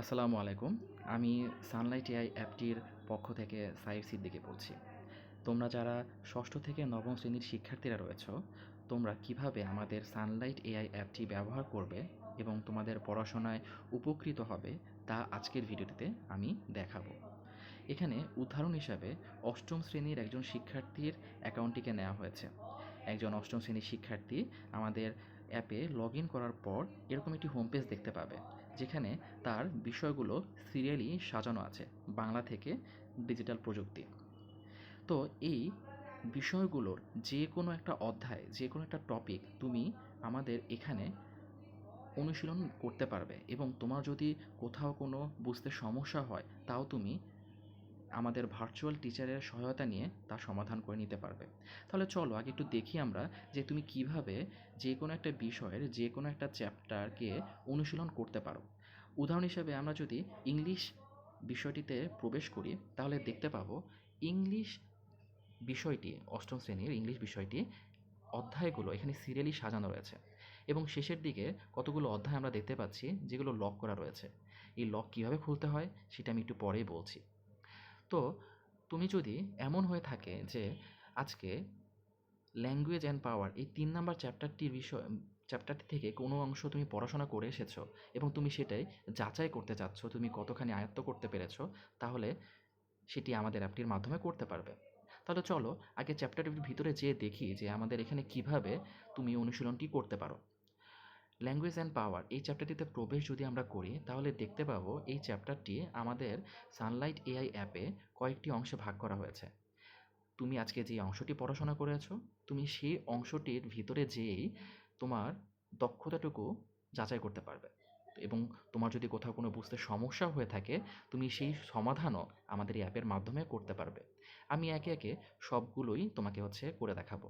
আসসালামু আলাইকুম। আমি সানলাইট এআই অ্যাপটির পক্ষ থেকে সাইফ সিদ্দিকে বলছি। তোমরা যারা ষষ্ঠ থেকে নবম শ্রেণির শিক্ষার্থীরা রয়েছ, তোমরা কীভাবে আমাদের সানলাইট এআই অ্যাপটি ব্যবহার করবে এবং তোমাদের পড়াশোনায় উপকৃত হবে তা আজকের ভিডিওটিতে আমি দেখাবো। এখানে উদাহরণ হিসাবে অষ্টম শ্রেণির একজন শিক্ষার্থীর অ্যাকাউন্টটিকে নেওয়া হয়েছে। একজন অষ্টম শ্রেণির শিক্ষার্থী আমাদের অ্যাপে লগ ইন করার পর এরকম একটি হোম পেজ দেখতে পাবে। যেখানে তার বিষয়গুলো সিরিয়ালি সাজানো আছে, বাংলা থেকে ডিজিটাল প্রযুক্তি। তো এই বিষয়গুলোর যে কোনো একটা অধ্যায় যে কোনো একটা টপিক তুমি আমাদের এখানে অনুশীলন করতে পারবে এবং তোমার যদি কোথাও কোনো বুঝতে সমস্যা হয়, তাও তুমি আমাদের ভার্চুয়াল টিচারের সহায়তা নিয়ে তা সমাধান করে নিতে পারবে। তাহলে চলো আগে একটু দেখি আমরা যে তুমি কীভাবে যে কোনো একটা বিষয়ের যে কোনো একটা চ্যাপ্টারকে অনুশীলন করতে পারো। উদাহরণ হিসেবে আমরা যদি ইংলিশ বিষয়টিতে প্রবেশ করি, তাহলে দেখতে পাবো ইংলিশ বিষয়টি, অষ্টম শ্রেণির ইংলিশ বিষয়টি অধ্যায়গুলো এখানে সিরিয়ালি সাজানো রয়েছে। এবং শেষের দিকে কতগুলো অধ্যায় আমরা দেখতে পাচ্ছি, যেগুলো লক করা রয়েছে। এই লক কীভাবে খুলতে হয়, সেটা আমি একটু পরেই বলছি। তো, তুমি যদি এমন হয়ে থাকে যে আজকে ল্যাঙ্গুয়েজ অ্যান্ড পাওয়ার এই তিন নাম্বার চ্যাপ্টারটির বিষয় চ্যাপ্টারটি থেকে কোনো অংশ তুমি পড়াশোনা করে এসেছ এবং তুমি সেটাই যাচাই করতে চাচ্ছ, তুমি কতখানি আয়ত্ত করতে পেরেছ, তাহলে সেটি আমাদের অ্যাপটির মাধ্যমে করতে পারবে। তাহলে চলো আগে চ্যাপ্টারটির ভিতরে যেয়ে দেখি যে আমাদের এখানে কীভাবে তুমি অনুশীলনটি করতে পারো। ল্যাঙ্গুয়েজ অ্যান্ড পাওয়ার এই চ্যাপ্টারটিতে প্রবেশ যদি আমরা করি, তাহলে দেখতে পাবো এই চ্যাপ্টারটি আমাদের সানলাইট এআই অ্যাপে কয়েকটি অংশে ভাগ করা হয়েছে। তুমি আজকে যে অংশটি পড়াশোনা করেছ, তুমি সেই অংশটির ভিতরে যেয়েই তোমার দক্ষতাটুকু যাচাই করতে পারবে। এবং তোমার যদি কোথাও কোনো বুঝতে সমস্যা হয়ে থাকে, তুমি সেই সমাধানও আমাদের এই অ্যাপের মাধ্যমে করতে পারবে। আমি একে একে সবগুলোই তোমাকে হচ্ছে করে দেখাবো।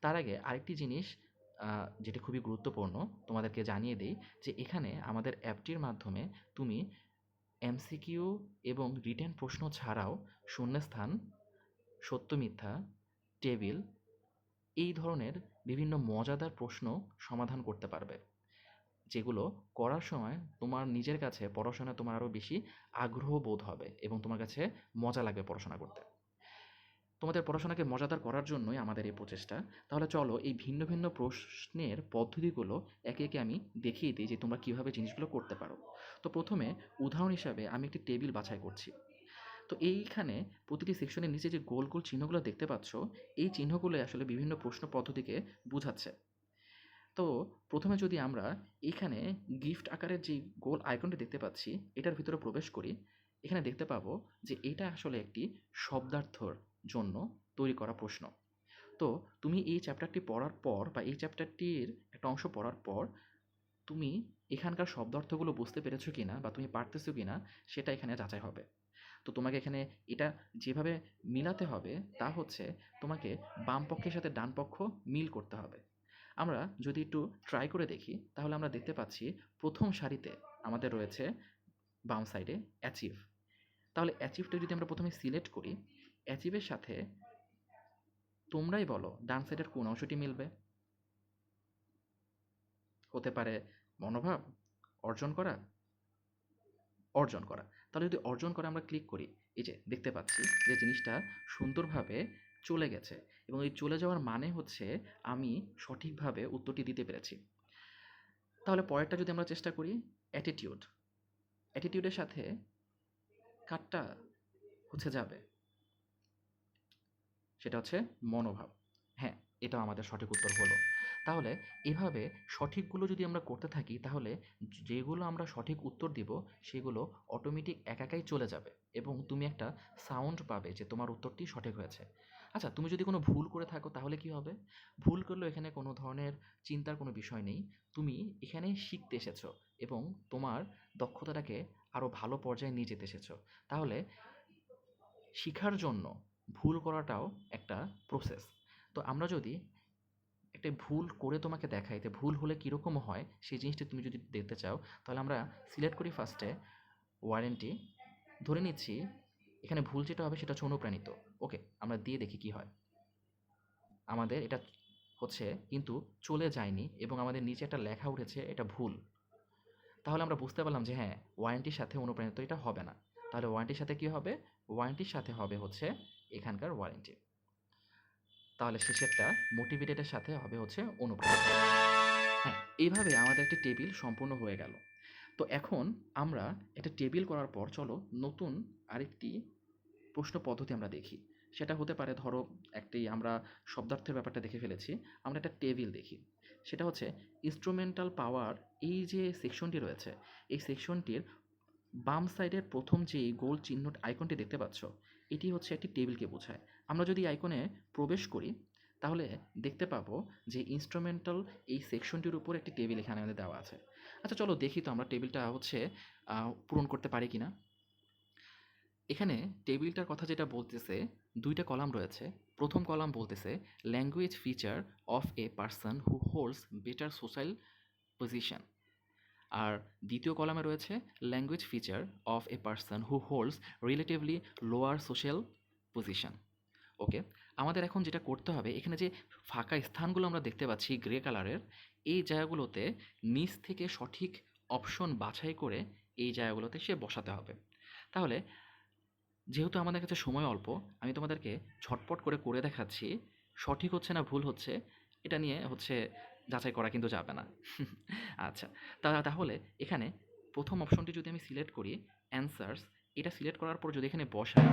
তার আগে আরেকটি জিনিস যেটি খুবই গুরুত্বপূর্ণ, তোমাদেরকে জানিয়ে দিই যে এখানে আমাদের অ্যাপটির মাধ্যমে তুমি এমসিকিউ এবং রিটেন প্রশ্ন ছাড়াও শূন্যস্থান, সত্য মিথ্যা টেবিল এই ধরনের বিভিন্ন মজাদার প্রশ্ন সমাধান করতে পারবে, যেগুলো করার সময় তোমার নিজের কাছে পড়াশোনা তোমার আরও বেশি আগ্রহ বোধ হবে এবং তোমার কাছে মজা লাগবে পড়াশোনা করতে। তোমাদের পড়াশোনাকে মজাদার করার জন্যই আমাদের এই প্রচেষ্টা। তাহলে চলো এই ভিন্ন ভিন্ন প্রশ্নের পদ্ধতিগুলো একে একে আমি দেখিয়ে দিই যে তোমরা কীভাবে জিনিসগুলো করতে পারো। তো প্রথমে উদাহরণ হিসাবে আমি একটি টেবিল বাছাই করছি। তো এইখানে প্রতিটি সেকশনের নিচে যে গোল গোল চিহ্নগুলো দেখতে পাচ্ছ, এই চিহ্নগুলো আসলে বিভিন্ন প্রশ্ন পদ্ধতিকে বোঝাচ্ছে। তো প্রথমে যদি আমরা এখানে গিফট আকারের যে গোল আইকনটি দেখতে পাচ্ছি, এটার ভিতরে প্রবেশ করি, এখানে দেখতে পাবো যে এটা আসলে একটি শব্দার্থর জন্য তৈরি করা প্রশ্ন। তো তুমি এই চ্যাপ্টারটি পড়ার পর বা এই চ্যাপ্টারটির একটা অংশ পড়ার পর, তুমি এখানকার শব্দার্থগুলো বুঝতে পেরেছ কি না বা তুমি পারতেছো কি না সেটা এখানে যাচাই হবে। তো তোমাকে এখানে এটা যেভাবে মিলাতে হবে তা হচ্ছে তোমাকে বাম পক্ষের সাথে ডান পক্ষ মিল করতে হবে। আমরা যদি একটু ট্রাই করে দেখি, তাহলে আমরা দেখতে পাচ্ছি প্রথম সারিতে আমাদের রয়েছে বাম সাইডে অ্যাচিভ তাহলে অ্যাচিভটা যদি আমরা প্রথমে সিলেক্ট করি অ্যাচিভের সাথে তোমরাই বলো ডান সাইডের কোন অংশটি মিলবে। হতে পারে মনোভাব, অর্জন করা অর্জন করা। তাহলে যদি অর্জন করে আমরা ক্লিক করি, এই যে দেখতে পাচ্ছি যে জিনিসটা সুন্দরভাবে চলে গেছে এবং এই চলে যাওয়ার মানে হচ্ছে আমি সঠিকভাবে উত্তরটি দিতে পেরেছি। তাহলে পরেরটা যদি আমরা চেষ্টা করি অ্যাটিটিউড অ্যাটিটিউডের সাথে কাটটা হচ্ছে যাবে। সেটা হচ্ছে মনোভাব। হ্যাঁ এটাও আমাদের সঠিক উত্তর হলো। তাহলে এভাবে সঠিকগুলো যদি আমরা করতে থাকি, তাহলে যেগুলো আমরা সঠিক উত্তর দিব, সেগুলো অটোমেটিক একাকাই চলে যাবে এবং তুমি একটা সাউন্ড পাবে যে, তোমার উত্তরটি সঠিক হয়েছে। আচ্ছা তুমি যদি কোনো ভুল করে থাকো, তাহলে কি হবে? ভুল করলেও এখানে কোনো ধরনের চিন্তার কোনো বিষয় নেই। তুমি এখানে শিখতে এসেছ এবং তোমার দক্ষতাটাকে আরও ভালো পর্যায়ে নিয়ে যেতে এসেছ। তাহলে শেখার জন্য ভুল করাটাও একটা প্রসেস তো আমরা যদি একটা ভুল করে তোমাকে দেখাই যে ভুল হলে কীরকম হয় সেই জিনিসটা তুমি যদি দেখতে চাও, তাহলে আমরা সিলেক্ট করি ফার্স্টে ওয়ারেন্টি ধরে নিচ্ছি, এখানে ভুল যেটা হবে সেটা হচ্ছে অনুপ্রাণিত। ওকে আমরা দিয়ে দেখি কি হয়। আমাদের এটা হচ্ছে কিন্তু চলে যায়নি এবং আমাদের নিচে একটা লেখা উঠেছে এটা ভুল। তাহলে আমরা বুঝতে পারলাম যে হ্যাঁ ওয়ারেন্টির সাথে অনুপ্রাণিত এটা হবে না। তাহলে ওয়ারেন্টির সাথে কি হবে? ওয়ারেন্টির সাথে হবে হচ্ছে এখানকার ওয়ারেন্টি তাহলে শেষেরটা মোটিভেটেডের সাথে হবে হচ্ছে অনুপ্রাণিত। হ্যাঁ এইভাবে আমাদের একটি টেবিল সম্পূর্ণ হয়ে গেল। তো এখন আমরা একটা টেবিল করার পর চলো নতুন আরেকটি প্রশ্ন পদ্ধতি আমরা দেখি। সেটা হতে পারে ধরো একটি আমরা শব্দার্থের ব্যাপারটা দেখে ফেলেছি, আমরা একটা টেবিল দেখি। সেটা হচ্ছে ইনস্ট্রুমেন্টাল পাওয়ার এই যে সেকশনটি রয়েছে, এই সেকশনটির বাম সাইডের প্রথম যে গোল চিহ্ন আইকনটি দেখতে পাচ্ছ এটি হচ্ছে একটি টেবিলকে বোঝায়। আমরা যদি আইকনে প্রবেশ করি, তাহলে দেখতে পাবো যে ইনস্ট্রুমেন্টাল এই সেকশনটির উপর একটি টেবিল এখানে আমাদের দেওয়া আছে। আচ্ছা চলো দেখি তো আমরা টেবিলটা হচ্ছে পূরণ করতে পারি কি না এখানে টেবিলটার কথা যেটা বলতেছে, দুইটা কলাম রয়েছে। প্রথম কলাম বলতেছে language feature of a person who holds better social position আর দ্বিতীয় কলামে রয়েছে language feature of a person who holds relatively lower social position okay আমাদের এখন যেটা করতে হবে, এখানে যে ফাঁকা স্থানগুলো আমরা দেখতে পাচ্ছি গ্রে কালারের এই জায়গাগুলোতে নিচ থেকে সঠিক অপশন বাছাই করে এই জায়গাগুলোতে সে বসাতে হবে। তাহলে, যেহেতু আমাদের কাছে সময় অল্প, আমি তোমাদেরকে ছটপট করে করে দেখাচ্ছি, সঠিক হচ্ছে না ভুল হচ্ছে, এটা নিয়ে হচ্ছে যাচাই করা কিন্তু যাবে না। আচ্ছা তাহলে এখানে প্রথম অপশনটি যদি আমি সিলেক্ট করি অ্যান্সার্স এটা সিলেক্ট করার পর যদি এখানে বসাই,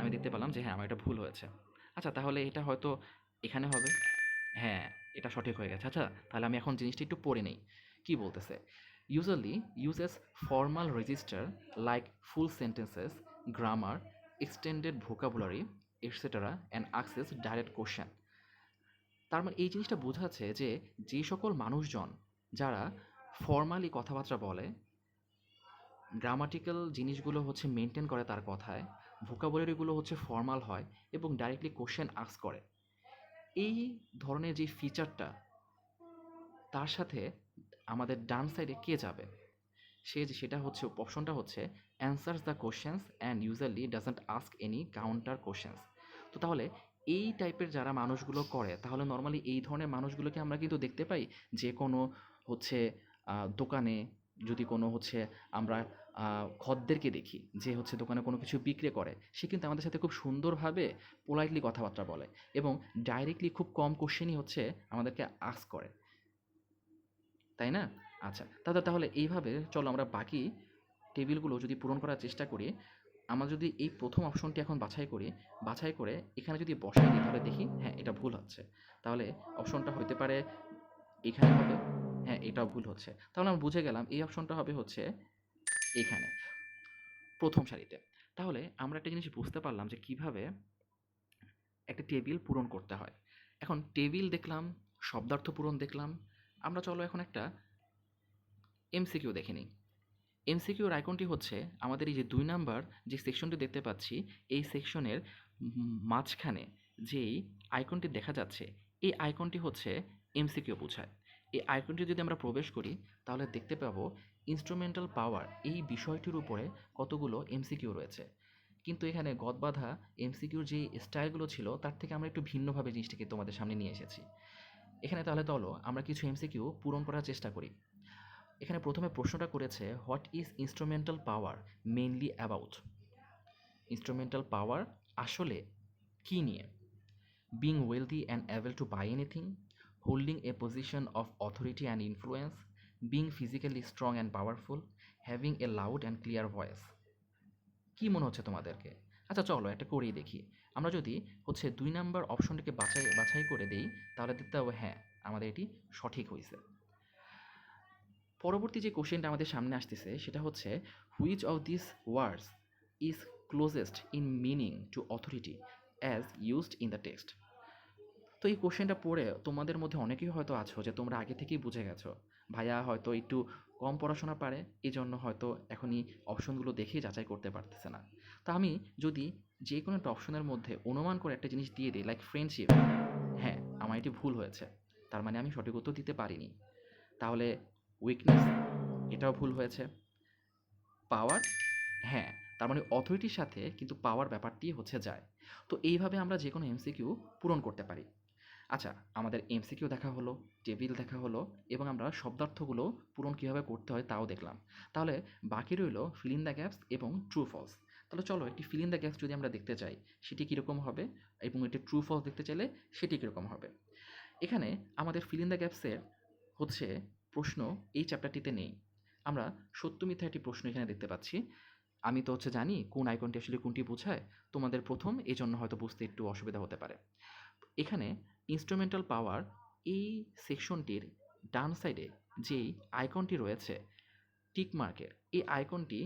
আমি দেখতে পেলাম যে হ্যাঁ আমার এটা ভুল হয়েছে। আচ্ছা তাহলে এটা হয়তো এখানে হবে। হ্যাঁ এটা সঠিক হয়ে গেছে। আচ্ছা তাহলে আমি এখন জিনিসটি একটু পড়ে নেই। কী বলতেছে? Usually uses formal register like full sentences grammar extended vocabulary etcetera and access direct question তার মানে এই জিনিসটা বোঝাচ্ছে যে যে সকল মানুষজন যারা ফর্মালি কথাবার্তা বলে গ্রামাটিক্যাল জিনিসগুলো হচ্ছে মেনটেন করে তার কথায় ভোকাবুলারিগুলো হচ্ছে ফর্মাল হয় এবং ডাইরেক্টলি কোশ্চেন আস্ক করে। এই ধরনের যে ফিচারটা তার সাথে আমাদের ডান সাইডে কে যাবে? সে সেটা হচ্ছে অপশনটা হচ্ছে answers the questions and usually doesn't ask any counter questions তো তাহলে এই টাইপের যারা মানুষগুলো করে, তাহলে নর্মালি এই ধরনের মানুষগুলোকে আমরা কিন্তু দেখতে পাই যে কোনো হচ্ছে দোকানে যদি কোনো হচ্ছে আমরা খদ্দেরকে দেখি যে হচ্ছে দোকানে কোনো কিছু বিক্রি করে, সে কিন্তু আমাদের সাথে খুব সুন্দরভাবে পোলাইটলি কথাবার্তা বলে এবং ডাইরেক্টলি খুব কম কোশ্চেনই হচ্ছে আমাদেরকে আস করে। তাই না? আচ্ছা তাহলে তাহলে এইভাবে চলো আমরা বাকি টেবিলগুলো যদি পূরণ করার চেষ্টা করি আমরা যদি এই প্রথম অপশনটি এখন বাছাই করি, বাছাই করে এখানে যদি বসাই দিই, তাহলে দেখি হ্যাঁ এটা ভুল হচ্ছে। তাহলে অপশনটা হতে পারে এখানে হবে হ্যাঁ এটাও ভুল হচ্ছে। তাহলে আমরা বুঝে গেলাম, এই অপশনটা হবে হচ্ছে এখানে, প্রথম সারিতে। তাহলে আমরা একটা জিনিস বুঝতে পারলাম যে কীভাবে একটা টেবিল পূরণ করতে হয়। এখন টেবিল দেখলাম, শব্দার্থ পূরণ দেখলাম। আমরা চলো এখন একটা এমসিকিউ দেখে নিই। এমসিকিউর আইকনটি হচ্ছে আমাদের এই যে দুই নাম্বার যে সেকশনটি দেখতে পাচ্ছি, এই সেকশনের মাঝখানে যেই আইকনটি দেখা যাচ্ছে, এই আইকনটি হচ্ছে এমসিকিউ বোঝায়। এই আইকনটি যদি আমরা প্রবেশ করি, তাহলে দেখতে পাবো ইনস্ট্রুমেন্টাল পাওয়ার এই বিষয়টির উপরে কতগুলো এমসিকিউ রয়েছে। কিন্তু এখানে গদবাধা এমসিকিউর যে স্টাইলগুলো ছিল, তার থেকে আমরা একটু ভিন্নভাবে জিনিসটিকে তোমাদের সামনে নিয়ে এসেছি। এখানে তাহলে চলো আমরা কিছু এমসিকিউ পূরণ করার চেষ্টা করি। এখানে প্রথমে প্রশ্নটা করেছে what is instrumental power mainly about instrumental power আসলে কী নিয়ে? Being wealthy and able to buy anything holding a position of authority and influence being physically strong and powerful having a loud and clear voice কী মনে হচ্ছে তোমাদেরকে? আচ্ছা চলো একটা করেই দেখি। আমরা যদি হচ্ছে দুই নাম্বার অপশনটিকে বাছাই বাছাই করে দিই, তাহলে দেখতে হবে হ্যাঁ আমাদের এটি সঠিক হয়েছে পরবর্তী যে কোশ্চেনটা আমাদের সামনে আসতেছে, সেটা হচ্ছে which of this words is closest in meaning to authority as used in the text তো এই কোশ্চেনটা পড়ে তোমাদের মধ্যে অনেকেই হয়তো আছো যে তোমরা আগে থেকেই বুঝে গেছো। ভাইয়া হয়তো একটু কম পড়াশোনা পারে এই জন্য হয়তো এখনই অপশনগুলো দেখেই যাচাই করতে পারতেছে না। তা আমি যদি যে কোনো একটা অপশনের মধ্যে অনুমান করে একটা জিনিস দিয়ে দিই লাইক ফ্রেন্ডশিপ হ্যাঁ আমার এটি ভুল হয়েছে। তার মানে আমি সঠিক উত্তর দিতে পারিনি। তাহলে উইকনেস এটাও ভুল হয়েছে। পাওয়ার হ্যাঁ তার মানে অথরিটির সাথে কিন্তু পাওয়ার ব্যাপারটি হচ্ছে যায়। তো এইভাবে আমরা যে কোনো এমসিকিউ পূরণ করতে পারি। আচ্ছা আমাদের এমসিকিউ দেখা হলো টেবিল দেখা হলো, এবং আমরা শব্দার্থগুলো পূরণ কীভাবে করতে হয় তাও দেখলাম। তাহলে বাকি রইল ফিল ইন দ্য গ্যাপস এবং ট্রু ফলস তাহলে চলো একটি ফিল ইন দ্য গ্যাপস যদি আমরা দেখতে চাই, সেটি কীরকম হবে? এবং একটি ট্রু ফলস দেখতে চাইলে সেটি কীরকম হবে? এখানে আমাদের ফিল ইন দ্য গ্যাপসের হচ্ছে প্রশ্ন এই চ্যাপ্টারটিতে নেই। আমরা সত্য মিথ্যা একটি প্রশ্ন এখানে দেখতে পাচ্ছি। আমি তো হচ্ছে জানি কোন আইকনটি আসলে কোনটি বোঝায়, তোমাদের প্রথম এই জন্য হয়তো বুঝতে একটু অসুবিধা হতে পারে। এখানে ইনস্ট্রুমেন্টাল পাওয়ার এই সেকশনটির ডান সাইডে যেই আইকনটি রয়েছে টিক মার্কের এই আইকনটি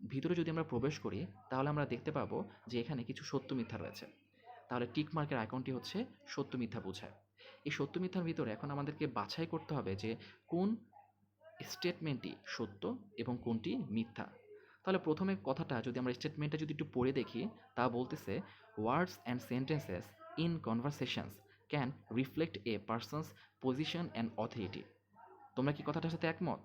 ভিতরে যদি আমরা প্রবেশ করি, তাহলে আমরা দেখতে পাবো যে এখানে কিছু সত্য মিথ্যা রয়েছে। তাহলে টিক মার্কের আইকনটি হচ্ছে সত্য মিথ্যা বোঝায়। এই সত্য মিথ্যার ভিতরে এখন আমাদেরকে বাছাই করতে হবে যে কোন স্টেটমেন্টটি সত্য এবং কোনটি মিথ্যা। তাহলে প্রথমে কথাটা যদি আমরা স্টেটমেন্টটা যদি একটু পড়ে দেখি, তা বলতেছে words and sentences in conversations can reflect a person's position and authority তোমরা কি কথাটার সাথে একমত?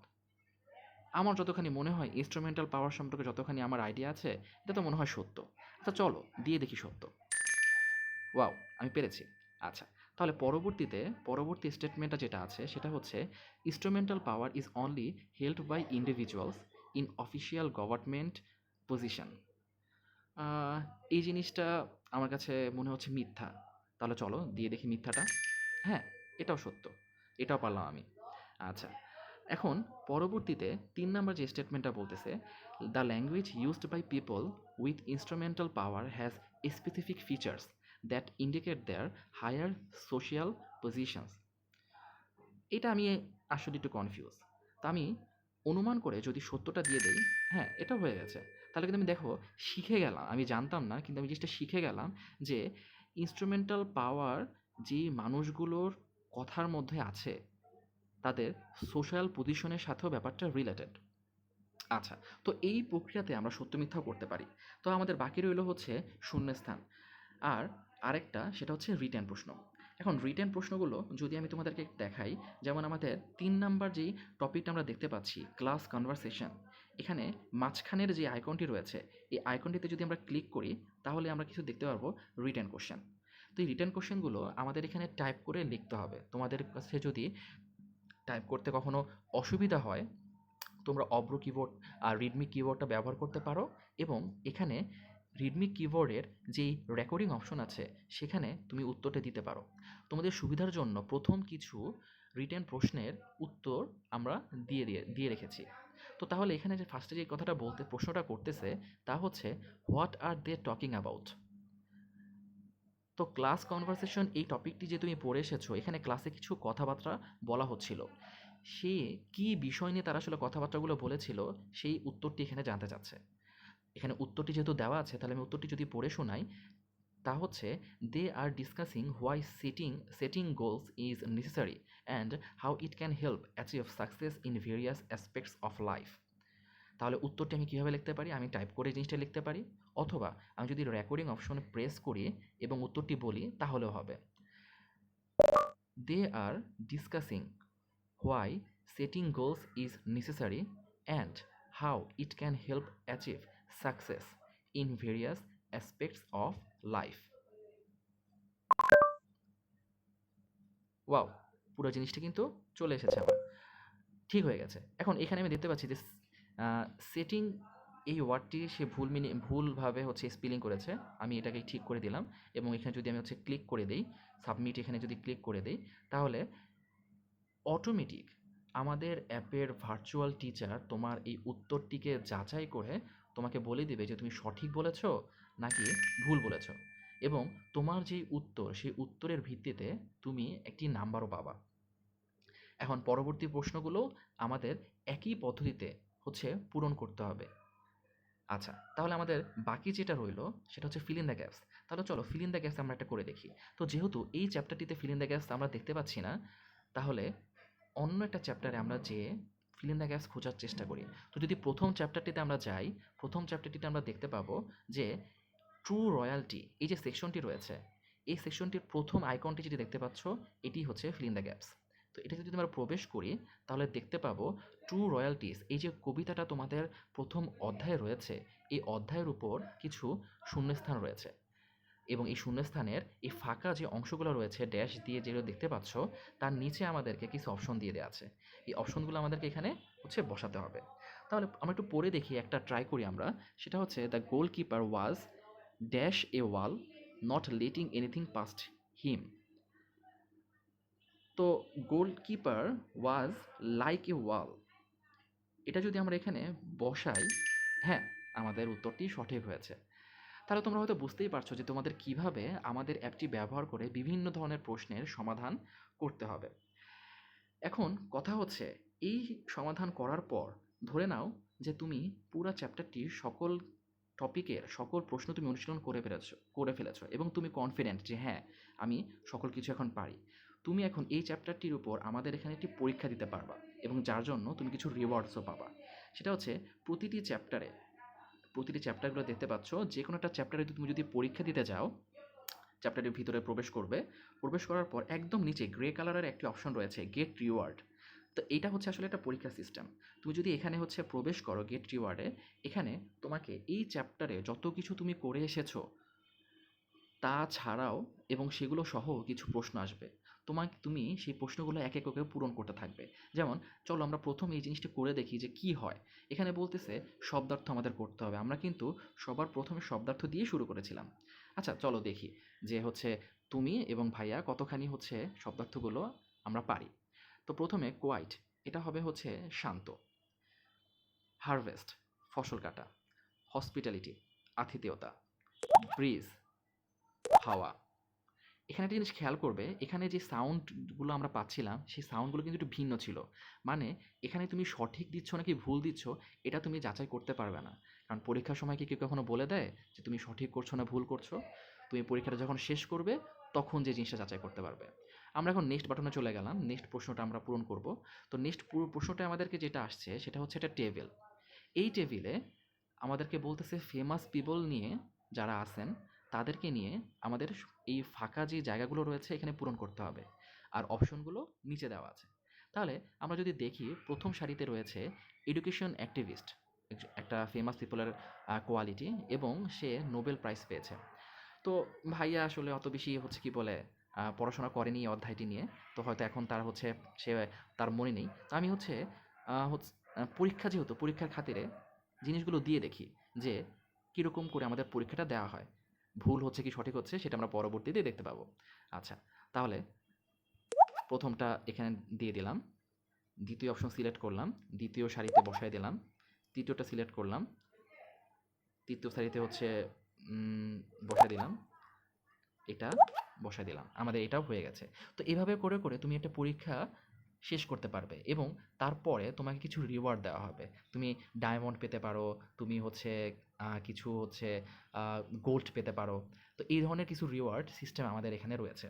আমার যতখানি মনে হয় ইনস্ট্রুমেন্টাল পাওয়ার সম্পর্কে যতখানি আমার আইডিয়া আছে, এটা তো মনে হয় সত্য। আচ্ছা চলো, দিয়ে দেখি সত্য। ওয়াও আমি পেরেছি। আচ্ছা তাহলে পরবর্তীতে পরবর্তী স্টেটমেন্টটা যেটা আছে, সেটা হচ্ছে instrumental power is only held by individuals in official government position এই জিনিসটা আমার কাছে মনে হচ্ছে মিথ্যা। তাহলে চলো দিয়ে দেখি মিথ্যাটা। হ্যাঁ এটাও সত্য। এটাও পারলাম আমি। আচ্ছা এখন পরবর্তীতে তিন নম্বর যে স্টেটমেন্টটা বলতেছে the language used by people with instrumental power has specific features that indicate their higher social positions এটা আমি আসলে একটু কনফিউজ তা আমি অনুমান করে যদি সত্যটা দিয়ে দেই হ্যাঁ এটা হয়ে গেছে। তাহলে কিন্তু আমি দেখো, শিখে গেলাম। আমি জানতাম না, কিন্তু আমি জিনিসটা শিখে গেলাম যে ইনস্ট্রুমেন্টাল পাওয়ার যে মানুষগুলোর কথার মধ্যে আছে, তাদের সোশ্যাল পজিশনের সাথেও ব্যাপারটা রিলেটেড আচ্ছা তো এই প্রক্রিয়াতে আমরা সত্য মিথ্যাও করতে পারি। তো আমাদের বাকি রইল হচ্ছে শূন্যস্থান। আর আরেকটা সেটা হচ্ছে রিটেন প্রশ্ন। এখন রিটেন প্রশ্নগুলো যদি আমি তোমাদেরকে দেখাই, যেমন আমাদের তিন নাম্বার যেই টপিকটা আমরা দেখতে পাচ্ছি ক্লাস কনভারসেশন এখানে মাঝখানের যে আইকনটি রয়েছে, এই আইকনটিতে যদি আমরা ক্লিক করি, তাহলে আমরা কিছু দেখতে পারব রিটেন কোশ্চেন তো এই রিটেন কোশ্চেনগুলো আমাদের এখানে টাইপ করে লিখতে হবে। তোমাদের কাছে যদি টাইপ করতে কখনো অসুবিধা হয়, তোমরা অব্র কিবোর্ড আর রিডমি কিবোর্ডটা ব্যবহার করতে পারো এবং এখানে রিডমি কিবোর্ডের যেই রেকর্ডিং অপশন আছে, সেখানে তুমি উত্তরটা দিতে পারো। তোমাদের সুবিধার জন্য প্রথম কিছু রিটেন প্রশ্নের উত্তর আমরা দিয়ে দিয়ে দিয়ে রেখেছি। তো তাহলে এখানে যে ফার্স্টে যে কথাটা বলতে, প্রশ্নটা করতেছে, তা হচ্ছে what are they talking about তো ক্লাস কনভারসেশন এই টপিকটি যে তুমি পড়ে এসেছ, এখানে ক্লাসে কিছু কথাবার্তা বলা হচ্ছিল। সে কি বিষয় নিয়ে তারা আসলে কথাবার্তাগুলো বলেছিল, সেই উত্তরটি এখানে জানতে চাচ্ছে। এখানে উত্তরটি যেহেতু দেওয়া আছে, তাহলে আমি উত্তরটি যদি পড়ে শোনাই, তা হচ্ছে they are discussing why setting setting goals is necessary and how it can help achieve success in various aspects of life তাহলে উত্তরটি আমি কীভাবে লিখতে পারি? আমি টাইপ করে জিনিসটা লিখতে পারি, অথবা আমি যদি রেকর্ডিং অপশনে প্রেস করি এবং উত্তরটি বলি, তাহলেও হবে। They are discussing why setting goals is necessary and how it can help achieve success in various aspects of life wow পুরো জিনিসটা কিন্তু চলে এসেছে আমার। ঠিক হয়ে গেছে। এখন এখানে আমি দেখতে পাচ্ছি যে সেটিং এই ওয়ার্ডটি সে ভুল মিনি, ভুলভাবে হচ্ছে স্পেলিং করেছে। আমি এটাকে ঠিক করে দিলাম এবং এখানে যদি আমি হচ্ছে ক্লিক করে দিই সাবমিট এখানে যদি ক্লিক করে দিই, তাহলে অটোমেটিক আমাদের অ্যাপের ভার্চুয়াল টিচার তোমার এই উত্তরটিকে যাচাই করে তোমাকে বলে দিবে যে তুমি সঠিক বলেছ নাকি ভুল বলেছ। এবং তোমার যে উত্তর, সেই উত্তরের ভিত্তিতে তুমি একটি নাম্বারও পাবা। এখন পরবর্তী প্রশ্নগুলো আমাদের একই পদ্ধতিতে হচ্ছে পূরণ করতে হবে। আচ্ছা তাহলে আমাদের বাকি যেটা রইল, সেটা হচ্ছে ফিল ইন দ্য গ্যাপস তাহলে চলো ফিল ইন দ্য গ্যাপস আমরা একটা করে দেখি। তো যেহেতু এই চ্যাপ্টারটিতে ফিল ইন দ্য গ্যাপস আমরা দেখতে পাচ্ছি না, তাহলে অন্য একটা চ্যাপ্টারে আমরা যে ফিল ইন দ্য গ্যাপস খোঁজার চেষ্টা করি। তো যদি প্রথম চ্যাপ্টারটিতে আমরা যাই, প্রথম চ্যাপ্টারটিতে আমরা দেখতে পাবো যে ট্রু রয়্যালটি এই যে সেকশনটি রয়েছে, এই সেকশনটির প্রথম আইকনটি যেটি দেখতে পাচ্ছ, এটি হচ্ছে ফিল ইন দ্য গ্যাপস তো এটা যদি আমরা প্রবেশ করি, তাহলে দেখতে পাবো ট্রু রয়্যালটিস এই যে কবিতাটা তোমাদের প্রথম অধ্যায়ে রয়েছে, এই অধ্যায়ের উপর কিছু শূন্যস্থান রয়েছে। এবং এই শূন্যস্থানের এই ফাঁকা যে অংশগুলো রয়েছে ড্যাশ দিয়ে যেগুলো দেখতে পাচ্ছ, তার নিচে আমাদেরকে কিছু অপশন দিয়ে দেওয়া আছে। এই অপশনগুলো আমাদেরকে এখানে হচ্ছে বসাতে হবে। তাহলে আমরা একটু পড়ে দেখি, একটা ট্রাই করি আমরা। সেটা হচ্ছে the goal keeper was dash a wall not letting anything past him তো গোলকিপার ওয়াজ লাইক এ ওয়াল এটা যদি আমরা এখানে বসাই হ্যাঁ আমাদের উত্তরটি সঠিক হয়েছে। তাহলে তোমরা হয়তো বুঝতেই পারছ যে তোমাদের কীভাবে আমাদের অ্যাপটি ব্যবহার করে বিভিন্ন ধরনের প্রশ্নের সমাধান করতে হবে। এখন কথা হচ্ছে, এই সমাধান করার পর ধরে নাও যে তুমি পুরো চ্যাপ্টারটির সকল টপিকের সকল প্রশ্ন তুমি অনুশীলন করে ফেলেছো করে ফেলেছো এবং তুমি কনফিডেন্ট যে হ্যাঁ আমি সকল কিছু এখন পারি। তুমি এখন এই চ্যাপ্টারটির উপর আমাদের এখানে একটি পরীক্ষা দিতে পারবা এবং যার জন্য তুমি কিছু রিওয়ার্ডসও পাবা। সেটা হচ্ছে প্রতিটি চ্যাপ্টারে প্রতিটি চ্যাপ্টারগুলো দেখতে পাচ্ছ যে কোনো একটা চ্যাপ্টারে তুমি যদি পরীক্ষা দিতে যাও চ্যাপ্টারের ভিতরে প্রবেশ করবে, প্রবেশ করার পর একদম নিচে গ্রে কালারের একটি অপশন রয়েছে গেট রিওয়ার্ড তো এটা হচ্ছে আসলে একটা পরীক্ষা সিস্টেম তুমি যদি এখানে হচ্ছে প্রবেশ করো গেট রিওয়ার্ডে এখানে তোমাকে এই চ্যাপ্টারে যত কিছু তুমি করে এসেছ, তা ছাড়াও এবং সেগুলো সহ কিছু প্রশ্ন আসবে। তোমাকে, তুমি সেই প্রশ্নগুলো এক এক করে পূরণ করতে থাকবে। যেমন, চলো আমরা প্রথম এই জিনিসটা করে দেখি যে কি হয়। এখানে বলতেছে, শব্দার্থ আমাদের করতে হবে। আমরা কিন্তু সবার প্রথমে শব্দার্থ দিয়ে শুরু করেছিলাম। আচ্ছা চলো দেখি যে হচ্ছে তুমি এবং ভাইয়া কতখানি হচ্ছে শব্দার্থগুলো আমরা পারি। তো প্রথমে কোয়াইট এটা হবে হচ্ছে শান্ত। হারভেস্ট ফসল কাটা। হসপিটালিটি আতিথেয়তা। ব্রিজ হাওয়া। এখানে একটা জিনিস খেয়াল করবে, এখানে যে সাউন্ডগুলো আমরা পাচ্ছিলাম, সেই সাউন্ডগুলো কিন্তু একটু ভিন্ন ছিল। মানে এখানে তুমি সঠিক দিচ্ছ নাকি ভুল দিচ্ছ, এটা তুমি যাচাই করতে পারবে না। কারণ পরীক্ষার সময় কি কেউ কখনো বলে দেয় যে, তুমি সঠিক করছ না ভুল করছ? তুমি পরীক্ষাটা যখন শেষ করবে, তখন যে জিনিসটা যাচাই করতে পারবে। আমরা এখন নেক্সট বাটনে চলে গেলাম নেক্সট প্রশ্নটা আমরা পূরণ করব। তো নেক্সট পুরো প্রশ্নটা আমাদেরকে যেটা আসছে, সেটা হচ্ছে একটা টেবিল এই টেবিলে আমাদেরকে বলতেছে ফেমাস পিপল নিয়ে যারা আছেন, তাদেরকে নিয়ে আমাদের এই ফাঁকা যে জায়গাগুলো রয়েছে এখানে পূরণ করতে হবে। আর অপশনগুলো নিচে দেওয়া আছে। তাহলে আমরা যদি দেখি, প্রথম সারিতে রয়েছে এডুকেশন অ্যাক্টিভিস্ট একটা ফেমাস পিপলের কোয়ালিটি এবং সে নোবেল প্রাইজ পেয়েছে। তো ভাইয়া আসলে অত বেশি হচ্ছে কি বলে পড়াশোনা করেনি এই অধ্যায়টি নিয়ে। তো হয়তো এখন তার হচ্ছে, সে তার মনে নেই। তো আমি হচ্ছে পরীক্ষা যেহেতু, পরীক্ষার খাতিরে জিনিসগুলো দিয়ে দেখি যে কীরকম করে আমাদের পরীক্ষাটা দেওয়া হয়। ভুল হচ্ছে কি সঠিক হচ্ছে সেটা আমরা পরবর্তীতে দেখতে পাবো। আচ্ছা তাহলে প্রথমটা এখানে দিয়ে দিলাম। দ্বিতীয় অপশন সিলেক্ট করলাম। দ্বিতীয় সারিতে বসায় দিলাম। তৃতীয়টা সিলেক্ট করলাম। তৃতীয় সারিতে হচ্ছে বসায় দিলাম। এটা বসায় দিলাম। আমাদের এটাও হয়ে গেছে। তো এভাবে করে করে তুমি একটা পরীক্ষা শেষ করতে পারবে এবং তারপরে তোমাকে কিছু রিওয়ার্ড দেওয়া হবে। তুমি ডায়মন্ড পেতে পারো, তুমি হচ্ছে কিছু হচ্ছে গোল্ড পেতে পারো। তো এই ধরনের কিছু রিওয়ার্ড সিস্টেম আমাদের এখানে রয়েছে।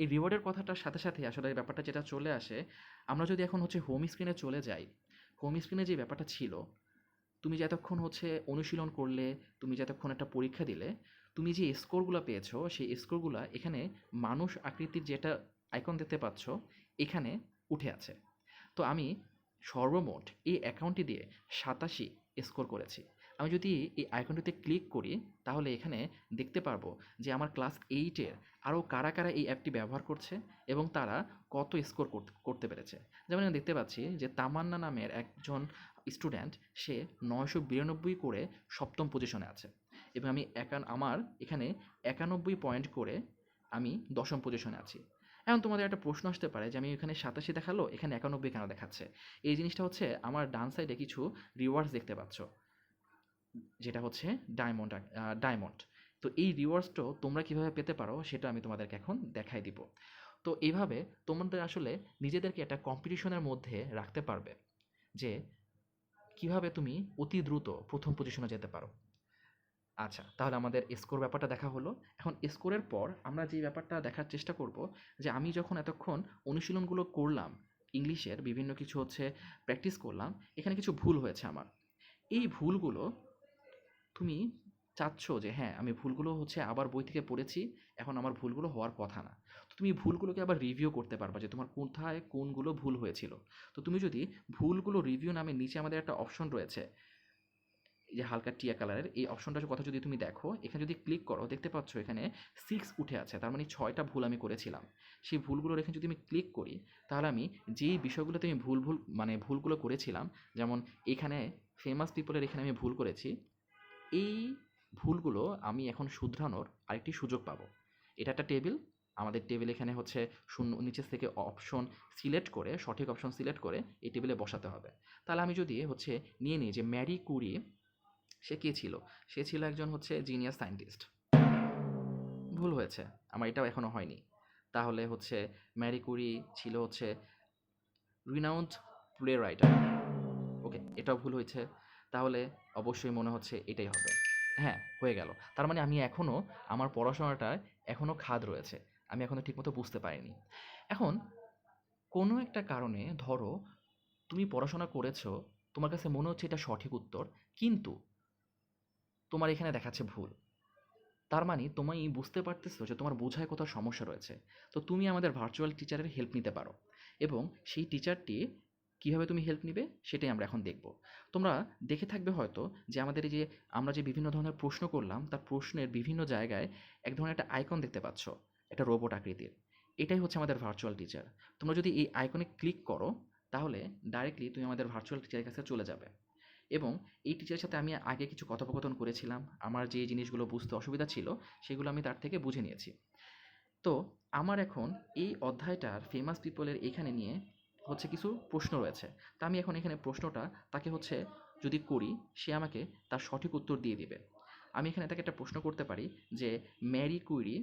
এই রিওয়ার্ডের কথাটার সাথে সাথে আসলে ব্যাপারটা যেটা চলে আসে, আমরা যদি এখন হচ্ছে হোম স্ক্রিনে চলে যাই হোম স্ক্রিনে যে ব্যাপারটা ছিল, তুমি যতক্ষণ হচ্ছে অনুশীলন করলে, তুমি যতক্ষণ একটা পরীক্ষা দিলে, তুমি যে স্কোরগুলো পেয়েছ, সেই স্কোরগুলো এখানে মানুষ আকৃতির যেটা আইকন দেখতে পাচ্ছ, এখানে উঠে আছে। তো আমি সর্বমোট এই অ্যাকাউন্টটি দিয়ে সাতাশি স্কোর করেছি। আমি যদি এই আইকনটিতে ক্লিক করি, তাহলে এখানে দেখতে পারব যে আমার ক্লাস এইটের আরও কারা কারা এই অ্যাপটি ব্যবহার করছে এবং তারা কত স্কোর করতে পেরেছে। যেমন আমি দেখতে পাচ্ছি যে তামান্না নামের একজন স্টুডেন্ট সে নয়শো বিরানব্বই করে সপ্তম পজিশনে আছে। এবং আমি একান, আমার এখানে একানব্বই পয়েন্ট করে আমি দশম পজিশনে আছি। এখন তোমাদের একটা প্রশ্ন আসতে পারে যে, আমি এখানে সাতাশি দেখাল, এখানে একানব্বই কেন দেখাচ্ছে? এই জিনিসটা হচ্ছে আমার ডান সাইডে কিছু রিওয়ার্ডস দেখতে পাচ্ছ। যেটা হচ্ছে ডায়মন্ড ডায়মন্ড তো এই রিওয়ার্ডসটাও তোমরা কীভাবে পেতে পারো, সেটা আমি তোমাদেরকে এখন দেখাই দিব। তো এইভাবে তোমাদের আসলে নিজেদেরকে একটা কম্পিটিশনের মধ্যে রাখতে পারবে যে, কীভাবে তুমি অতি দ্রুত প্রথম পজিশনে যেতে পারো। আচ্ছা তাহলে আমাদের স্কোর ব্যাপারটা দেখা হলো। এখন স্কোরের পর আমরা যে ব্যাপারটা দেখার চেষ্টা করব, যে আমি যখন এতক্ষণ অনুশীলনগুলো করলাম, ইংলিশের বিভিন্ন কিছু হচ্ছে প্র্যাকটিস করলাম, এখানে কিছু ভুল হয়েছে আমার। এই ভুলগুলো তুমি চাচ্ছ যে হ্যাঁ আমি ভুলগুলো হচ্ছে আবার বই থেকে পড়েছি, এখন আমার ভুলগুলো হওয়ার কথা না। তো তুমি ভুলগুলোকে আবার রিভিউ করতে পারবা যে তোমার কোথায় কোনগুলো ভুল হয়েছিল। তো তুমি যদি ভুলগুলো রিভিউ নামে নিচে আমাদের একটা অপশন রয়েছে এই যে হালকা টিয়া কালারের, এই অপশনটার কথা যদি তুমি দেখো, এখানে যদি ক্লিক করো, দেখতে পাচ্ছ এখানে সিক্স উঠে আছে, তার মানে ছয়টা ভুল আমি করেছিলাম। সেই ভুলগুলোর এখানে যদি আমি ক্লিক করি, তাহলে আমি যেই বিষয়গুলোতে আমি ভুল ভুল মানে ভুলগুলো করেছিলাম, যেমন এখানে ফেমাস পিপলের এখানে আমি ভুল করেছি, এই ভুলগুলো আমি এখন শুধরানোর আরেকটি সুযোগ পাবো। এটা একটা টেবিল আমাদের টেবিল এখানে হচ্ছে শূন্য, নিচের থেকে অপশন সিলেক্ট করে, সঠিক অপশন সিলেক্ট করে, এই টেবিলে বসাতে হবে। তাহলে আমি যদি হচ্ছে নিয়ে নিই যে ম্যারি কুরি সে কে ছিল? সে ছিল একজন হচ্ছে জিনিয়াস সায়েন্টিস্ট ভুল হয়েছে, আমার এটাও এখনও হয়নি। তাহলে হচ্ছে ম্যারি কুরি ছিল হচ্ছে রিনাউন্ড প্লে রাইটার ওকে এটাও ভুল হয়েছে। তাহলে অবশ্যই মনে হচ্ছে এটাই হবে। হ্যাঁ হয়ে গেল। তার মানে আমি এখনও আমার পড়াশোনাটা এখনও খাদ রয়েছে। আমি এখনও ঠিকমতো বুঝতে পারিনি। এখন, কোনো একটা কারণে ধরো, তুমি পড়াশোনা করেছ, তোমার কাছে মনে হচ্ছে এটা সঠিক উত্তর, কিন্তু তোমার এখানে দেখাচ্ছে ভুল। তার মানে তুমি বুঝতে পারতেছো যে তোমার বোঝায় কোথাও সমস্যা রয়েছে। তো তুমি আমাদের ভার্চুয়াল টিচারের হেল্প নিতে পারো এবং সেই টিচারটি কীভাবে তুমি হেল্প নিবে সেটাই আমরা এখন দেখব। তোমরা দেখে থাকবে হয়তো যে আমাদের এই যে আমরা যে বিভিন্ন ধরনের প্রশ্ন করলাম, তার প্রশ্নের বিভিন্ন জায়গায় এক ধরনের একটা আইকন দেখতে পাচ্ছ, একটা রোবট আকৃতির। এটাই হচ্ছে আমাদের ভার্চুয়াল টিচার তোমরা যদি এই আইকনে ক্লিক করো, তাহলে ডাইরেক্টলি তুমি আমাদের ভার্চুয়াল টিচারের কাছে চলে যাবে। এবং এই টিচারের সাথে আমি আগে কিছু কথোপকথন করেছিলাম। আমার যে জিনিসগুলো বুঝতে অসুবিধা ছিল সেগুলো আমি তার থেকে বুঝে নিয়েছি। তো আমার এখন এই অধ্যায়টার ফেমাস পিপলের এখানে নিয়ে হচ্ছে কিছু প্রশ্ন রয়েছে। তা আমি এখন এখানে প্রশ্নটা তাকে হচ্ছে যদি করি সে আমাকে তার সঠিক উত্তর দিয়ে দিবে। আমি এখানে তাকে একটা প্রশ্ন করতে পারি যে Marie Curie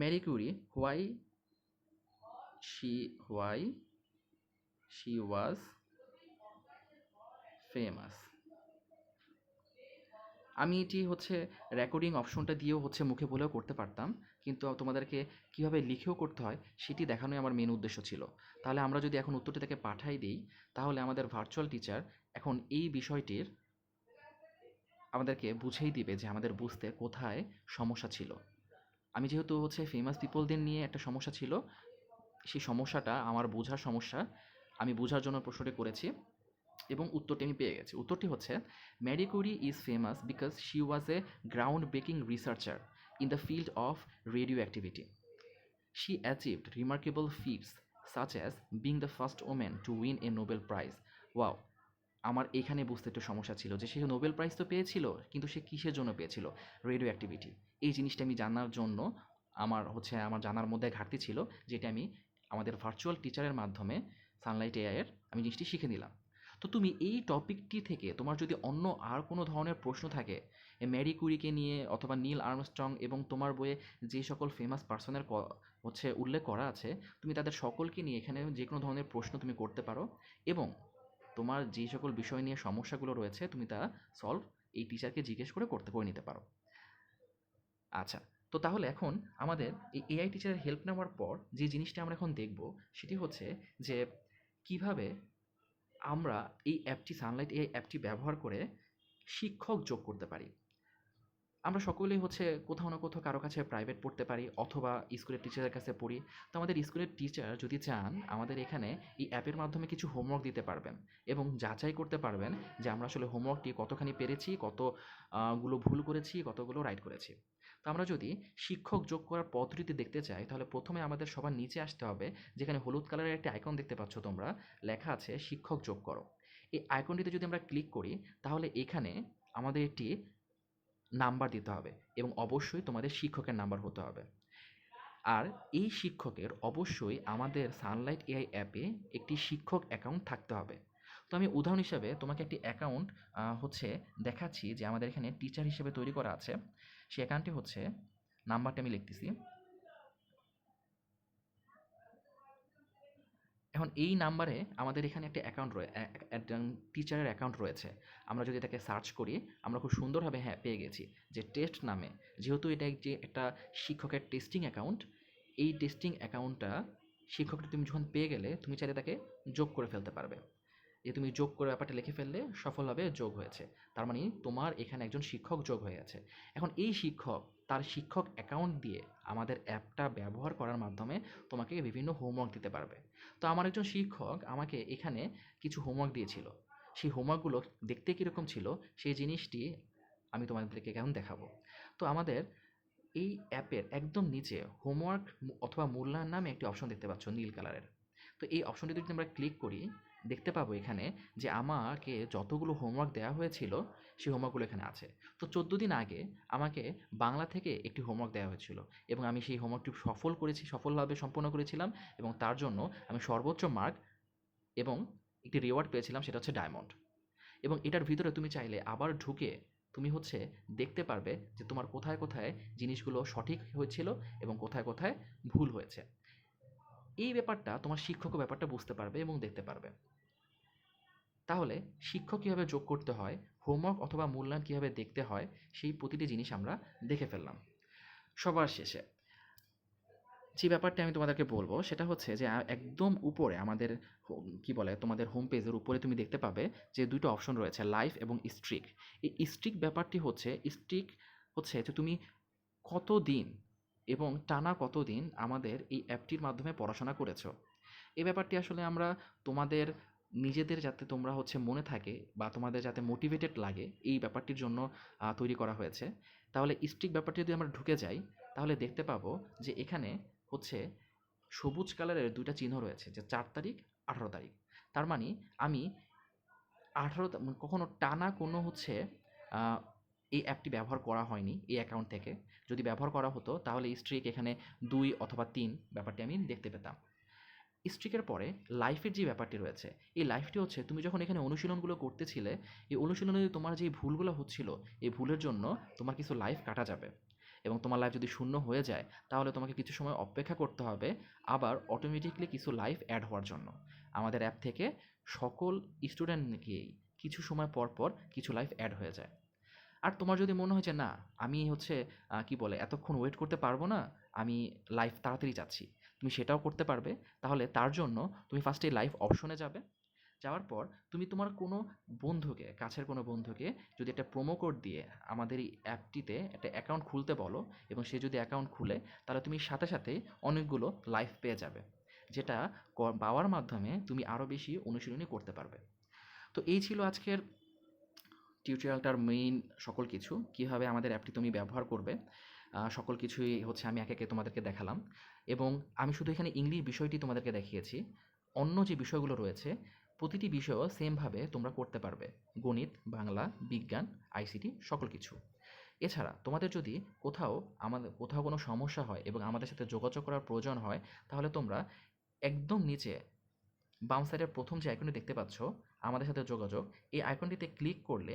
Marie Curie, why she, why? She was famous. আমি এটি হচ্ছে রেকর্ডিং অপশনটা দিয়েও হচ্ছে মুখে বলেও করতে পারতাম, কিন্তু তোমাদেরকে কীভাবে লিখেও করতে হয় সেটি দেখানোই আমার মেন উদ্দেশ্য ছিল। তাহলে আমরা যদি এখন উত্তরটি তাকে পাঠাই দিই, তাহলে আমাদের ভার্চুয়াল টিচার এখন এই বিষয়টির আমাদেরকে বুঝেই দিবে যে আমাদের বুঝতে কোথায় সমস্যা ছিল। আমি যেহেতু হচ্ছে ফেমাস পিপলদের নিয়ে একটা সমস্যা ছিল সেই সমস্যাটা, আমার বোঝার সমস্যা আমি বোঝার জন্য প্রশ্নটি করেছি এবং উত্তরটি আমি পেয়ে গেছি। উত্তরটি হচ্ছে Marie Curie is famous because she was a ground breaking researcher in the field of radio activity she achieved remarkable feats such as being the first women to win a Nobel prize wow আমার এখানে বুঝতে একটু সমস্যা ছিল যে সে Nobel prize তো পেয়েছিল, কিন্তু সে কিসের জন্য পেয়েছিল? রেডিও অ্যাক্টিভিটি এই জিনিসটা আমি জানার জন্য আমার হচ্ছে, আমার জানার মধ্যে ঘাটতি ছিল, যেটা আমি আমাদের ভার্চুয়াল টিচারের মাধ্যমে সানলাইট এআইয়ের আমি জিনিসটি শিখে নিলাম। তো তুমি এই টপিকটি থেকে তোমার যদি অন্য আর কোনো ধরনের প্রশ্ন থাকে ম্যারি কুরিকে নিয়ে অথবা নীল আর্মস্ট্রং এবং তোমার বইয়ে যে সকল ফেমাস পার্সনের হচ্ছে উল্লেখ করা আছে, তুমি তাদের সকলকে নিয়ে এখানে যে কোনো ধরনের প্রশ্ন তুমি করতে পারো এবং তোমার যে সকল বিষয় নিয়ে সমস্যাগুলো রয়েছে, তুমি তা সলভ এই টিচারকে জিজ্ঞেস করে করতে, করে নিতে পারো। আচ্ছা তো তাহলে এখন আমাদের এই এআই টিচারের হেল্প নেওয়ার পর যে জিনিসটা আমরা এখন দেখব, সেটি হচ্ছে যে কীভাবে আমরা এই অ্যাপটি সানলাইট এই অ্যাপটি ব্যবহার করে শিক্ষক যোগ করতে পারি। আমরা সকলেই হচ্ছে কোথাও না কোথাও কারও কাছে প্রাইভেট পড়তে পারি অথবা স্কুলের টিচারের কাছে পড়ি। তো আমাদের স্কুলের টিচার যদি চান, আমাদের এখানে এই অ্যাপের মাধ্যমে কিছু হোমওয়ার্ক দিতে পারবেন এবং যাচাই করতে পারবেন যে আমরা আসলে হোমওয়ার্কটি কতখানি পেরেছি কতগুলো ভুল করেছি, কতগুলো রাইট করেছি। তো আমরা যদি শিক্ষক যোগ করার পদ্ধতিতে দেখতে চাই, তাহলে প্রথমে আমাদের সবার নিচে আসতে হবে, যেখানে হলুদ কালারের একটি আইকন দেখতে পাচ্ছ তোমরা, লেখা আছে শিক্ষক যোগ করো। এই আইকনটিতে যদি আমরা ক্লিক করি, তাহলে এখানে আমাদের একটি নাম্বার দিতে হবে এবং অবশ্যই তোমাদের শিক্ষকের নাম্বার হতে হবে। আর এই শিক্ষকের অবশ্যই আমাদের সানলাইট এআই অ্যাপে একটি শিক্ষক অ্যাকাউন্ট থাকতে হবে। তো আমি উদাহরণ হিসাবে তোমাকে একটি অ্যাকাউন্ট হচ্ছে দেখাচ্ছি যে আমাদের এখানে টিচার হিসেবে তৈরি করা আছে। সেই অ্যাকাউন্টটি হচ্ছে, নাম্বারটা আমি লিখতেছি। এখন এই নাম্বারে আমাদের এখানে একটা অ্যাকাউন্ট রয়ে একজন টিচারের অ্যাকাউন্ট রয়েছে। আমরা যদি এটাকে সার্চ করি, আমরা খুব সুন্দরভাবে হ্যাঁ পেয়ে গেছি। যে টেস্ট নামে, যেহেতু এটা যে একটা শিক্ষকের টেস্টিং অ্যাকাউন্ট, এই টেস্টিং অ্যাকাউন্টটা শিক্ষকটা তুমি যখন পেয়ে গেলে, তুমি চাইলে তাকে যোগ করে ফেলতে পারবে। যে তুমি যোগ করে ব্যাপারটা লিখে ফেললে সফলভাবে যোগ হয়েছে। তার মানে তোমার এখানে একজন শিক্ষক যোগ হয়ে আছে এখন এই শিক্ষক, তার শিক্ষক অ্যাকাউন্ট দিয়ে আমাদের অ্যাপটা ব্যবহার করার মাধ্যমে তোমাকে বিভিন্ন হোমওয়ার্ক দিতে পারবে। তো আমার একজন শিক্ষক আমাকে এখানে কিছু হোমওয়ার্ক দিয়েছিল। সেই হোমওয়ার্কগুলো দেখতে কীরকম ছিল, সেই জিনিসটি আমি তোমাদেরকে এখন দেখাবো। তো আমাদের এই অ্যাপের একদম নিচে হোমওয়ার্ক অথবা মূল্যায়ন নামে একটি অপশন দেখতে পাচ্ছ নীল কালারের তো এই অপশনটিতে যদি আমরা ক্লিক করি দেখতে পাবো এখানে যে আমাকে যতগুলো হোমওয়ার্ক দেওয়া হয়েছিল, সেই হোমওয়ার্কগুলো এখানে আছে। তো চোদ্দ দিন আগে আমাকে বাংলা থেকে একটি হোমওয়ার্ক দেওয়া হয়েছিল এবং আমি সেই হোমওয়ার্কটি সফল করেছি, সফলভাবে সম্পূর্ণ করেছিলাম এবং তার জন্য আমি সর্বোচ্চ মার্ক এবং একটি রিওয়ার্ড পেয়েছিলাম, সেটা হচ্ছে ডায়মন্ড এবং এটার ভিতরে তুমি চাইলে আবার ঢুকে তুমি হচ্ছে দেখতে পারবে যে তোমার কোথায় কোথায় জিনিসগুলো সঠিক হয়েছিল এবং কোথায় কোথায় ভুল হয়েছে। এই ব্যাপারটা তোমার শিক্ষকও ব্যাপারটা বুঝতে পারবে এবং দেখতে পারবে। তাহলে শিক্ষক কীভাবে যোগ করতে হয় হোমওয়ার্ক অথবা মূল্যায়ন কীভাবে দেখতে হয়, সেই প্রতিটি জিনিস আমরা দেখে ফেললাম। সবার শেষে যে ব্যাপারটা আমি তোমাদেরকে বলব, সেটা হচ্ছে যে একদম উপরে আমাদের কি বলে, তোমাদের হোম পেজের উপরে তুমি দেখতে পাবে যে, দুটো অপশন রয়েছে লাইফ এবং স্ট্রিক এই স্ট্রিক ব্যাপারটি হচ্ছে স্ট্রিক হচ্ছে যে, তুমি কতদিন এবং টানা কতদিন আমাদের এই অ্যাপটির মাধ্যমে পড়াশোনা করেছ? এই ব্যাপারটি আসলে আমরা তোমাদের, নিজেদের যাতে তোমরা হচ্ছে মনে থাকে বা তোমাদের যাতে মোটিভেটেড লাগে, এই ব্যাপারটির জন্য তৈরি করা হয়েছে। তাহলে স্ট্রিক ব্যাপারটি যদি আমরা ঢুকে যাই, তাহলে দেখতে পাবো যে এখানে হচ্ছে সবুজ কালারের দুইটা চিহ্ন রয়েছে, যে চার তারিখ, আঠারো তারিখ। তার মানে আমি আঠারো মানে কখনো টানা কোনো হচ্ছে এই অ্যাপটি ব্যবহার করা হয়নি, এই অ্যাকাউন্ট থেকে। যদি ব্যবহার করা হতো, তাহলে স্ট্রিক এখানে দুই অথবা তিন ব্যাপারটি আমি দেখতে পেতাম। স্ট্রিকের পরে লাইফের যে ব্যাপারটি রয়েছে, এই লাইফটি হচ্ছে, তুমি যখন এখানে অনুশীলনগুলো করতেছিলে, এই অনুশীলনে তোমার যে ভুলগুলো হচ্ছিল, এই ভুলের জন্য তোমার কিছু লাইফ কাটা যাবে। এবং তোমার লাইফ যদি শূন্য হয়ে যায়, তাহলে তোমাকে কিছু সময় অপেক্ষা করতে হবে, আবার অটোমেটিকলি কিছু লাইফ অ্যাড হওয়ার জন্য। আমাদের অ্যাপ থেকে সকল স্টুডেন্টকেই কিছু সময় পর পর কিছু লাইফ অ্যাড হয়ে যায়। আর তোমার যদি মনে হয় না, আমি হচ্ছে কি বলে, এতক্ষণ ওয়েট করতে পারব না, আমি লাইফ তাড়াতাড়ি যাচ্ছি। তুমি সেটাও করতে পারবে। তাহলে তার জন্য তুমি ফার্স্টে লাইভ অপশনে যাবে। যাওয়ার পর তুমি তোমার কোনো বন্ধুকে, কাছের কোনো বন্ধুকে যদি একটা প্রোমো কোড দিয়ে আমাদের এই অ্যাপটিতে একটা অ্যাকাউন্ট খুলতে বলো এবং সে যদি অ্যাকাউন্ট খুলে, তাহলে তুমি সাথে সাথে অনেকগুলো লাইভ পেয়ে যাবে, যেটা পাওয়ার মাধ্যমে তুমি আরও বেশি অনুশীলনী করতে পারবে। তো এই ছিল আজকের টিউটোরিয়ালটার মেইন সকল কিছু, কীভাবে আমাদের অ্যাপটি তুমি ব্যবহার করবে সকল কিছুই হচ্ছে আমি একে একে তোমাদেরকে দেখালাম। এবং আমি শুধু এখানে ইংলিশ বিষয়টি তোমাদেরকে দেখিয়েছি, অন্য যে বিষয়গুলো রয়েছে, প্রতিটি বিষয়ও সেমভাবে তোমরা করতে পারবে। গণিত, বাংলা, বিজ্ঞান আইসিটি সকল কিছু। এছাড়া তোমাদের যদি কোথাও আমাদের কোথাও কোনো সমস্যা হয় এবং আমাদের সাথে যোগাযোগ করার প্রয়োজন হয়, তাহলে তোমরা একদম নিচে বাম সাইডের প্রথম যে আইকনটি দেখতে পাচ্ছ, আমাদের সাথে যোগাযোগ, এই আইকনটিতে ক্লিক করলে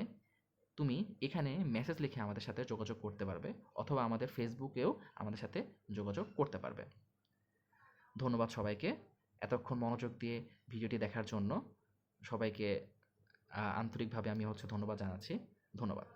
তুমি এখানে মেসেজ লিখে আমাদের সাথে যোগাযোগ করতে পারবে, অথবা আমাদের ফেসবুকেও আমাদের সাথে যোগাযোগ করতে পারবে। ধন্যবাদ সবাইকে। এতক্ষণ মনোযোগ দিয়ে ভিডিওটি দেখার জন্য সবাইকে আন্তরিকভাবে আমি হচ্ছে ধন্যবাদ জানাচ্ছি। ধন্যবাদ।